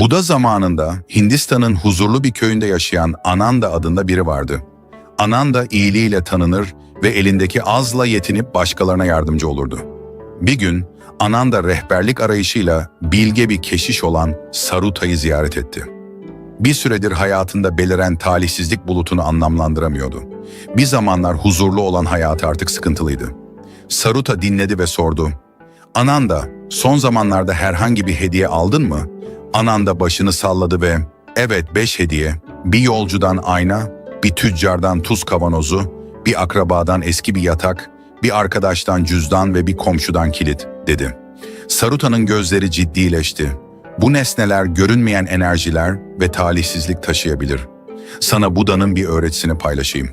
Buda zamanında Hindistan'ın huzurlu bir köyünde yaşayan Ananda adında biri vardı. Ananda iyiliğiyle tanınır ve elindeki azla yetinip başkalarına yardımcı olurdu. Bir gün Ananda rehberlik arayışıyla bilge bir keşiş olan Saruta'yı ziyaret etti. Bir süredir hayatında beliren talihsizlik bulutunu anlamlandıramıyordu. Bir zamanlar huzurlu olan hayatı artık sıkıntılıydı. Saruta dinledi ve sordu. Ananda, son zamanlarda herhangi bir hediye aldın mı? Ananda başını salladı ve evet beş hediye, bir yolcudan ayna, bir tüccardan tuz kavanozu, bir akrabadan eski bir yatak, bir arkadaştan cüzdan ve bir komşudan kilit, dedi. Saruta'nın gözleri ciddileşti. Bu nesneler görünmeyen enerjiler ve talihsizlik taşıyabilir. Sana Buda'nın bir öğretisini paylaşayım.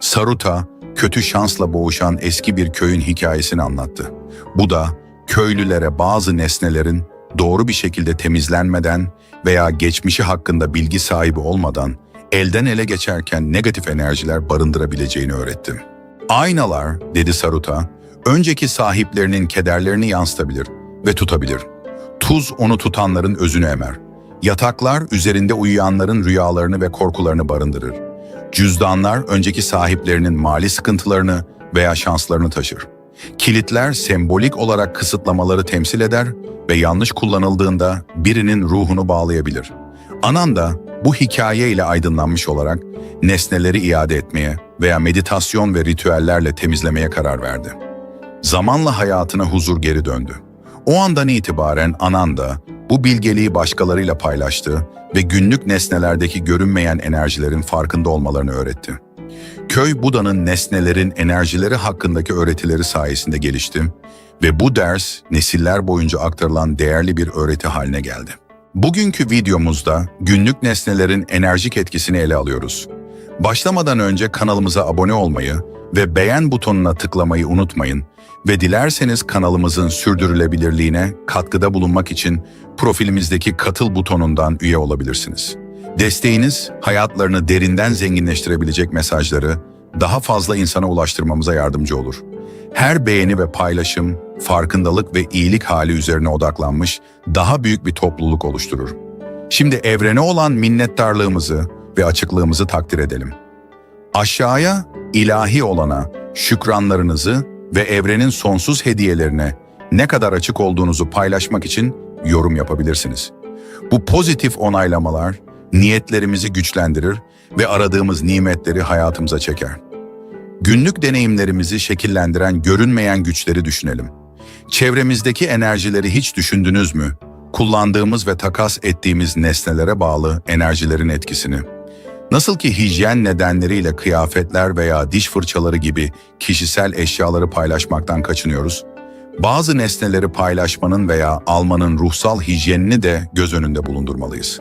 Saruta, kötü şansla boğuşan eski bir köyün hikayesini anlattı. Bu da köylülere bazı nesnelerin doğru bir şekilde temizlenmeden veya geçmişi hakkında bilgi sahibi olmadan elden ele geçerken negatif enerjiler barındırabileceğini öğretti. Aynalar, dedi Saruta, önceki sahiplerinin kederlerini yansıtabilir ve tutabilir. Tuz onu tutanların özünü emer. Yataklar üzerinde uyuyanların rüyalarını ve korkularını barındırır. Cüzdanlar önceki sahiplerinin mali sıkıntılarını veya şanslarını taşır. Kilitler sembolik olarak kısıtlamaları temsil eder ve yanlış kullanıldığında birinin ruhunu bağlayabilir. Ananda bu hikaye ile aydınlanmış olarak nesneleri iade etmeye veya meditasyon ve ritüellerle temizlemeye karar verdi. Zamanla hayatına huzur geri döndü. O andan itibaren Ananda bu bilgeliği başkalarıyla paylaştı ve günlük nesnelerdeki görünmeyen enerjilerin farkında olmalarını öğretti. Köy Buda'nın nesnelerin enerjileri hakkındaki öğretileri sayesinde gelişti ve bu ders nesiller boyunca aktarılan değerli bir öğreti haline geldi. Bugünkü videomuzda günlük nesnelerin enerjik etkisini ele alıyoruz. Başlamadan önce kanalımıza abone olmayı ve beğen butonuna tıklamayı unutmayın ve dilerseniz kanalımızın sürdürülebilirliğine katkıda bulunmak için profilimizdeki katıl butonundan üye olabilirsiniz. Desteğiniz hayatlarını derinden zenginleştirebilecek mesajları daha fazla insana ulaştırmamıza yardımcı olur. Her beğeni ve paylaşım farkındalık ve iyilik hali üzerine odaklanmış daha büyük bir topluluk oluşturur. Şimdi evrene olan minnettarlığımızı ve açıklığımızı takdir edelim. Aşağıya ilahi olana şükranlarınızı ve evrenin sonsuz hediyelerine ne kadar açık olduğunuzu paylaşmak için yorum yapabilirsiniz. Bu pozitif onaylamalar niyetlerimizi güçlendirir ve aradığımız nimetleri hayatımıza çeker. Günlük deneyimlerimizi şekillendiren görünmeyen güçleri düşünelim. Çevremizdeki enerjileri hiç düşündünüz mü? Kullandığımız ve takas ettiğimiz nesnelere bağlı enerjilerin etkisini. Nasıl ki hijyen nedenleriyle kıyafetler veya diş fırçaları gibi kişisel eşyaları paylaşmaktan kaçınıyoruz, bazı nesneleri paylaşmanın veya almanın ruhsal hijyenini de göz önünde bulundurmalıyız.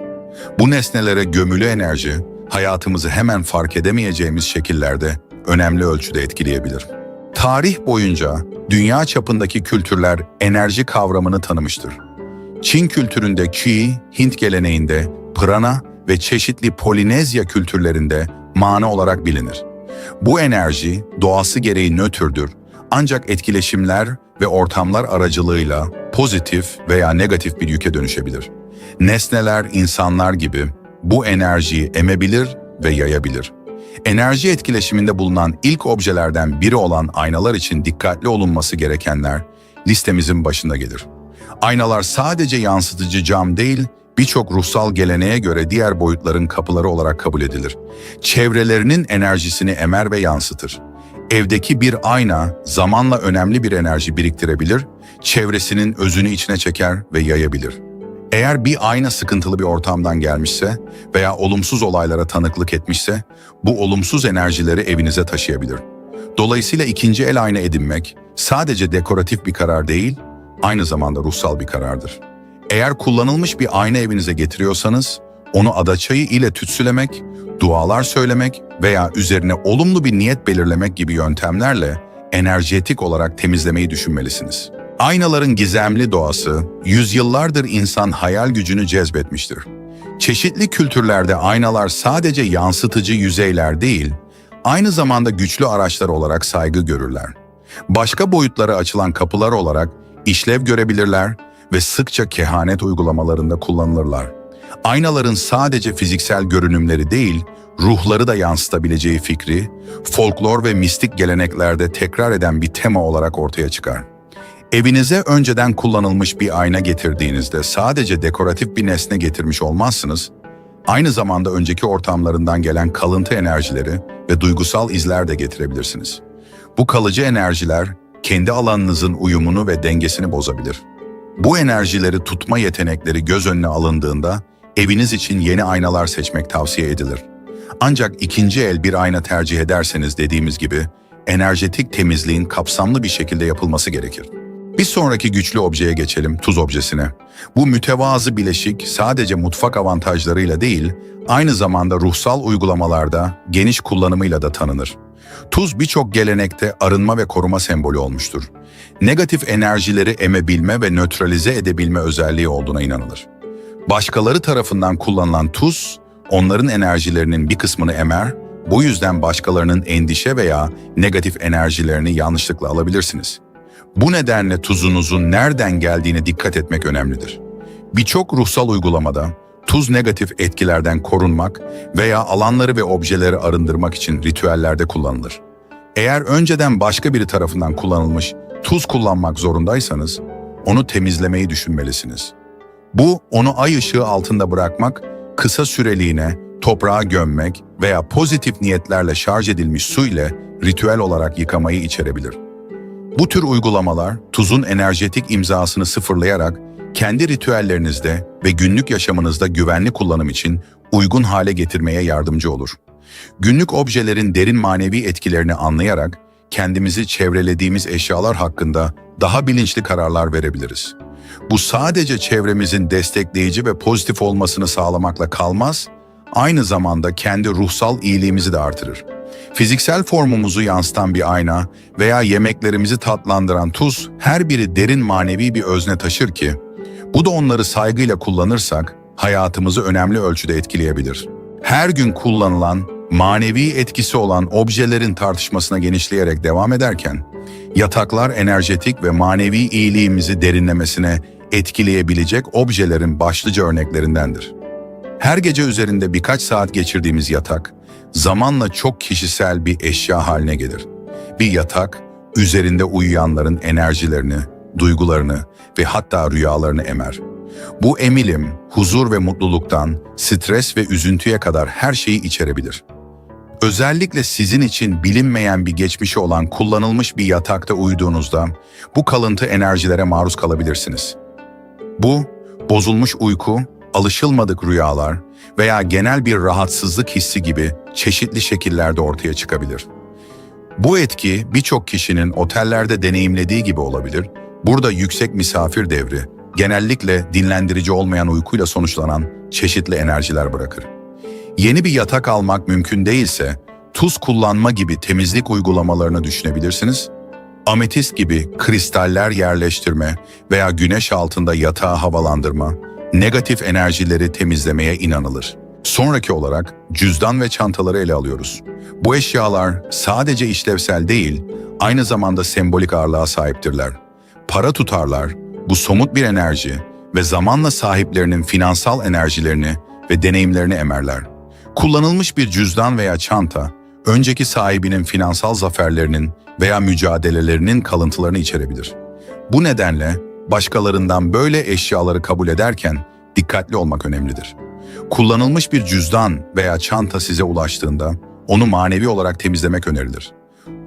Bu nesnelere gömülü enerji, hayatımızı hemen fark edemeyeceğimiz şekillerde önemli ölçüde etkileyebilir. Tarih boyunca dünya çapındaki kültürler enerji kavramını tanımıştır. Çin kültüründe Qi, Hint geleneğinde Prana ve çeşitli Polinezya kültürlerinde mana olarak bilinir. Bu enerji doğası gereği nötrdür ancak etkileşimler ve ortamlar aracılığıyla pozitif veya negatif bir yüke dönüşebilir. Nesneler, insanlar gibi bu enerjiyi emebilir ve yayabilir. Enerji etkileşiminde bulunan ilk objelerden biri olan aynalar için dikkatli olunması gerekenler listemizin başında gelir. Aynalar sadece yansıtıcı cam değil, birçok ruhsal geleneğe göre diğer boyutların kapıları olarak kabul edilir. Çevrelerinin enerjisini emer ve yansıtır. Evdeki bir ayna zamanla önemli bir enerji biriktirebilir, çevresinin özünü içine çeker ve yayabilir. Eğer bir ayna sıkıntılı bir ortamdan gelmişse veya olumsuz olaylara tanıklık etmişse, bu olumsuz enerjileri evinize taşıyabilir. Dolayısıyla ikinci el ayna edinmek sadece dekoratif bir karar değil, aynı zamanda ruhsal bir karardır. Eğer kullanılmış bir ayna evinize getiriyorsanız, onu adaçayı ile tütsülemek, dualar söylemek veya üzerine olumlu bir niyet belirlemek gibi yöntemlerle enerjetik olarak temizlemeyi düşünmelisiniz. Aynaların gizemli doğası, yüzyıllardır insan hayal gücünü cezbetmiştir. Çeşitli kültürlerde aynalar sadece yansıtıcı yüzeyler değil, aynı zamanda güçlü araçlar olarak saygı görürler. Başka boyutlara açılan kapılar olarak işlev görebilirler ve sıkça kehanet uygulamalarında kullanılırlar. Aynaların sadece fiziksel görünümleri değil, ruhları da yansıtabileceği fikri, folklor ve mistik geleneklerde tekrar eden bir tema olarak ortaya çıkar. Evinize önceden kullanılmış bir ayna getirdiğinizde sadece dekoratif bir nesne getirmiş olmazsınız, aynı zamanda önceki ortamlarından gelen kalıntı enerjileri ve duygusal izler de getirebilirsiniz. Bu kalıcı enerjiler kendi alanınızın uyumunu ve dengesini bozabilir. Bu enerjileri tutma yetenekleri göz önüne alındığında eviniz için yeni aynalar seçmek tavsiye edilir. Ancak ikinci el bir ayna tercih ederseniz dediğimiz gibi enerjetik temizliğin kapsamlı bir şekilde yapılması gerekir. Bir sonraki güçlü objeye geçelim, tuz objesine. Bu mütevazı bileşik sadece mutfak avantajlarıyla değil, aynı zamanda ruhsal uygulamalarda geniş kullanımıyla da tanınır. Tuz birçok gelenekte arınma ve koruma sembolü olmuştur. Negatif enerjileri emebilme ve nötralize edebilme özelliği olduğuna inanılır. Başkaları tarafından kullanılan tuz, onların enerjilerinin bir kısmını emer, bu yüzden başkalarının endişe veya negatif enerjilerini yanlışlıkla alabilirsiniz. Bu nedenle tuzunuzun nereden geldiğine dikkat etmek önemlidir. Birçok ruhsal uygulamada tuz negatif etkilerden korunmak veya alanları ve objeleri arındırmak için ritüellerde kullanılır. Eğer önceden başka biri tarafından kullanılmış tuz kullanmak zorundaysanız onu temizlemeyi düşünmelisiniz. Bu onu ay ışığı altında bırakmak, kısa süreliğine toprağa gömmek veya pozitif niyetlerle şarj edilmiş su ile ritüel olarak yıkamayı içerebilir. Bu tür uygulamalar tuzun enerjetik imzasını sıfırlayarak kendi ritüellerinizde ve günlük yaşamınızda güvenli kullanım için uygun hale getirmeye yardımcı olur. Günlük objelerin derin manevi etkilerini anlayarak kendimizi çevrelediğimiz eşyalar hakkında daha bilinçli kararlar verebiliriz. Bu sadece çevremizin destekleyici ve pozitif olmasını sağlamakla kalmaz, aynı zamanda kendi ruhsal iyiliğimizi de artırır. Fiziksel formumuzu yansıtan bir ayna veya yemeklerimizi tatlandıran tuz her biri derin manevi bir özne taşır ki, bu da onları saygıyla kullanırsak hayatımızı önemli ölçüde etkileyebilir. Her gün kullanılan, manevi etkisi olan objelerin tartışmasına genişleyerek devam ederken, yataklar enerjetik ve manevi iyiliğimizi derinlemesine etkileyebilecek objelerin başlıca örneklerindendir. Her gece üzerinde birkaç saat geçirdiğimiz yatak, zamanla çok kişisel bir eşya haline gelir. Bir yatak, üzerinde uyuyanların enerjilerini, duygularını ve hatta rüyalarını emer. Bu emilim, huzur ve mutluluktan, stres ve üzüntüye kadar her şeyi içerebilir. Özellikle sizin için bilinmeyen bir geçmişi olan kullanılmış bir yatakta uyuduğunuzda bu kalıntı enerjilere maruz kalabilirsiniz. Bu, bozulmuş uyku, alışılmadık rüyalar veya genel bir rahatsızlık hissi gibi çeşitli şekillerde ortaya çıkabilir. Bu etki birçok kişinin otellerde deneyimlediği gibi olabilir. Burada yüksek misafir devri, genellikle dinlendirici olmayan uykuyla sonuçlanan çeşitli enerjiler bırakır. Yeni bir yatak almak mümkün değilse, tuz kullanma gibi temizlik uygulamalarını düşünebilirsiniz. Ametist gibi kristaller yerleştirme veya güneş altında yatağı havalandırma, negatif enerjileri temizlemeye inanılır. Sonraki olarak cüzdan ve çantaları ele alıyoruz. Bu eşyalar sadece işlevsel değil, aynı zamanda sembolik ağırlığa sahiptirler. Para tutarlar, bu somut bir enerji ve zamanla sahiplerinin finansal enerjilerini ve deneyimlerini emerler. Kullanılmış bir cüzdan veya çanta, önceki sahibinin finansal zaferlerinin veya mücadelelerinin kalıntılarını içerebilir. Bu nedenle başkalarından böyle eşyaları kabul ederken dikkatli olmak önemlidir. Kullanılmış bir cüzdan veya çanta size ulaştığında onu manevi olarak temizlemek önerilir.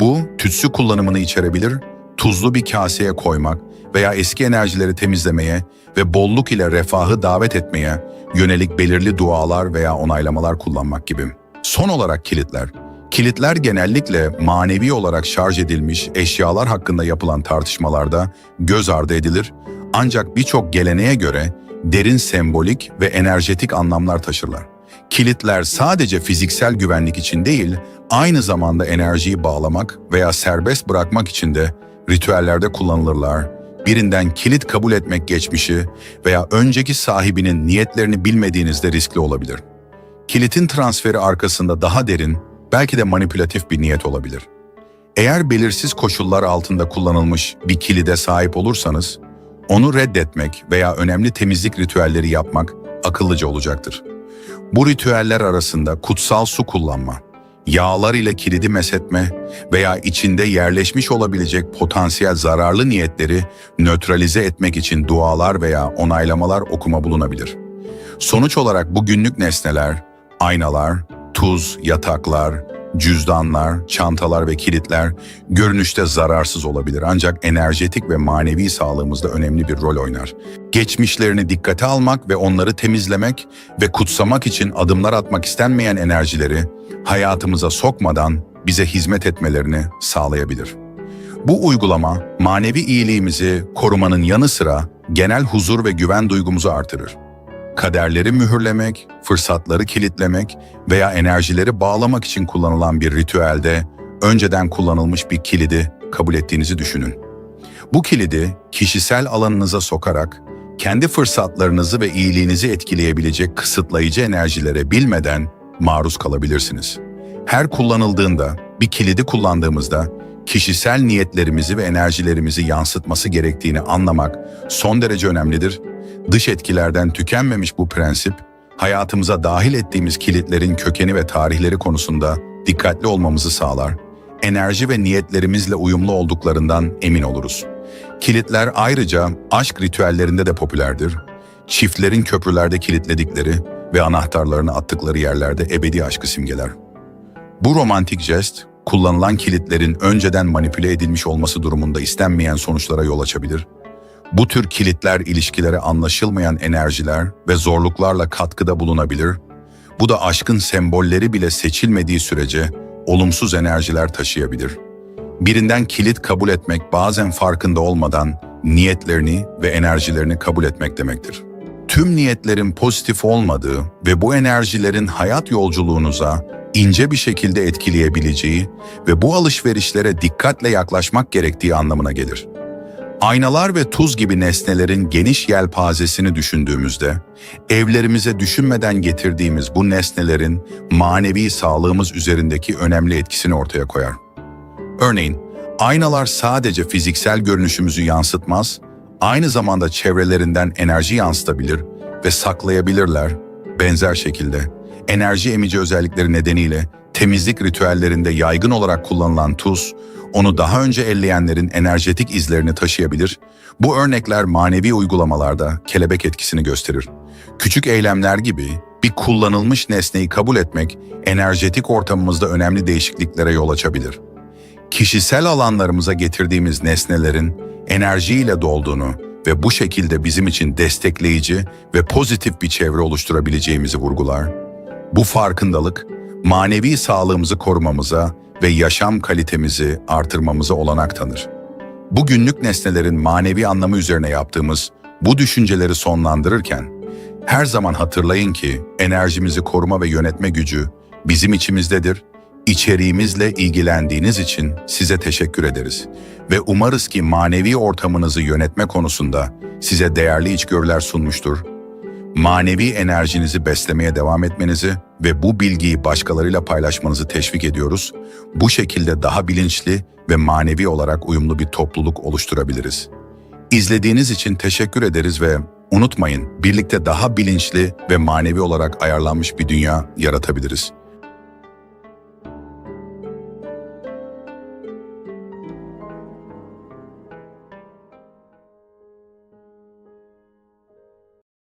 Bu tütsü kullanımını içerebilir, tuzlu bir kaseye koymak veya eski enerjileri temizlemeye ve bolluk ile refahı davet etmeye yönelik belirli dualar veya onaylamalar kullanmak gibi. Son olarak kilitler. Kilitler genellikle manevi olarak şarj edilmiş eşyalar hakkında yapılan tartışmalarda göz ardı edilir ancak birçok geleneğe göre derin sembolik ve enerjetik anlamlar taşırlar. Kilitler sadece fiziksel güvenlik için değil, aynı zamanda enerjiyi bağlamak veya serbest bırakmak için de ritüellerde kullanılırlar. Birinden kilit kabul etmek geçmişi veya önceki sahibinin niyetlerini bilmediğinizde riskli olabilir. Kilitin transferi arkasında daha derin, belki de manipülatif bir niyet olabilir. Eğer belirsiz koşullar altında kullanılmış bir kilide sahip olursanız, onu reddetmek veya önemli temizlik ritüelleri yapmak akıllıca olacaktır. Bu ritüeller arasında kutsal su kullanma, yağlar ile kilidi meshetme veya içinde yerleşmiş olabilecek potansiyel zararlı niyetleri nötralize etmek için dualar veya onaylamalar okuma bulunabilir. Sonuç olarak bu günlük nesneler, aynalar, tuz, yataklar, cüzdanlar, çantalar ve kilitler görünüşte zararsız olabilir ancak enerjetik ve manevi sağlığımızda önemli bir rol oynar. Geçmişlerini dikkate almak ve onları temizlemek ve kutsamak için adımlar atmak istenmeyen enerjileri hayatımıza sokmadan bize hizmet etmelerini sağlayabilir. Bu uygulama manevi iyiliğimizi korumanın yanı sıra genel huzur ve güven duygumuzu artırır kaderleri mühürlemek, fırsatları kilitlemek veya enerjileri bağlamak için kullanılan bir ritüelde önceden kullanılmış bir kilidi kabul ettiğinizi düşünün. Bu kilidi kişisel alanınıza sokarak kendi fırsatlarınızı ve iyiliğinizi etkileyebilecek kısıtlayıcı enerjilere bilmeden maruz kalabilirsiniz. Her kullanıldığında, bir kilidi kullandığımızda kişisel niyetlerimizi ve enerjilerimizi yansıtması gerektiğini anlamak son derece önemlidir Dış etkilerden tükenmemiş bu prensip, hayatımıza dahil ettiğimiz kilitlerin kökeni ve tarihleri konusunda dikkatli olmamızı sağlar, enerji ve niyetlerimizle uyumlu olduklarından emin oluruz. Kilitler ayrıca aşk ritüellerinde de popülerdir. Çiftlerin köprülerde kilitledikleri ve anahtarlarını attıkları yerlerde ebedi aşkı simgeler. Bu romantik jest, kullanılan kilitlerin önceden manipüle edilmiş olması durumunda istenmeyen sonuçlara yol açabilir bu tür kilitler ilişkilere anlaşılmayan enerjiler ve zorluklarla katkıda bulunabilir. Bu da aşkın sembolleri bile seçilmediği sürece olumsuz enerjiler taşıyabilir. Birinden kilit kabul etmek bazen farkında olmadan niyetlerini ve enerjilerini kabul etmek demektir. Tüm niyetlerin pozitif olmadığı ve bu enerjilerin hayat yolculuğunuza ince bir şekilde etkileyebileceği ve bu alışverişlere dikkatle yaklaşmak gerektiği anlamına gelir. Aynalar ve tuz gibi nesnelerin geniş yelpazesini düşündüğümüzde, evlerimize düşünmeden getirdiğimiz bu nesnelerin manevi sağlığımız üzerindeki önemli etkisini ortaya koyar. Örneğin, aynalar sadece fiziksel görünüşümüzü yansıtmaz, aynı zamanda çevrelerinden enerji yansıtabilir ve saklayabilirler. Benzer şekilde, enerji emici özellikleri nedeniyle temizlik ritüellerinde yaygın olarak kullanılan tuz, onu daha önce elleyenlerin enerjetik izlerini taşıyabilir, bu örnekler manevi uygulamalarda kelebek etkisini gösterir. Küçük eylemler gibi bir kullanılmış nesneyi kabul etmek enerjetik ortamımızda önemli değişikliklere yol açabilir. Kişisel alanlarımıza getirdiğimiz nesnelerin enerjiyle dolduğunu ve bu şekilde bizim için destekleyici ve pozitif bir çevre oluşturabileceğimizi vurgular. Bu farkındalık, manevi sağlığımızı korumamıza ve yaşam kalitemizi artırmamıza olanak tanır. Bu günlük nesnelerin manevi anlamı üzerine yaptığımız bu düşünceleri sonlandırırken, her zaman hatırlayın ki enerjimizi koruma ve yönetme gücü bizim içimizdedir. İçeriğimizle ilgilendiğiniz için size teşekkür ederiz ve umarız ki manevi ortamınızı yönetme konusunda size değerli içgörüler sunmuştur manevi enerjinizi beslemeye devam etmenizi ve bu bilgiyi başkalarıyla paylaşmanızı teşvik ediyoruz. Bu şekilde daha bilinçli ve manevi olarak uyumlu bir topluluk oluşturabiliriz. İzlediğiniz için teşekkür ederiz ve unutmayın birlikte daha bilinçli ve manevi olarak ayarlanmış bir dünya yaratabiliriz.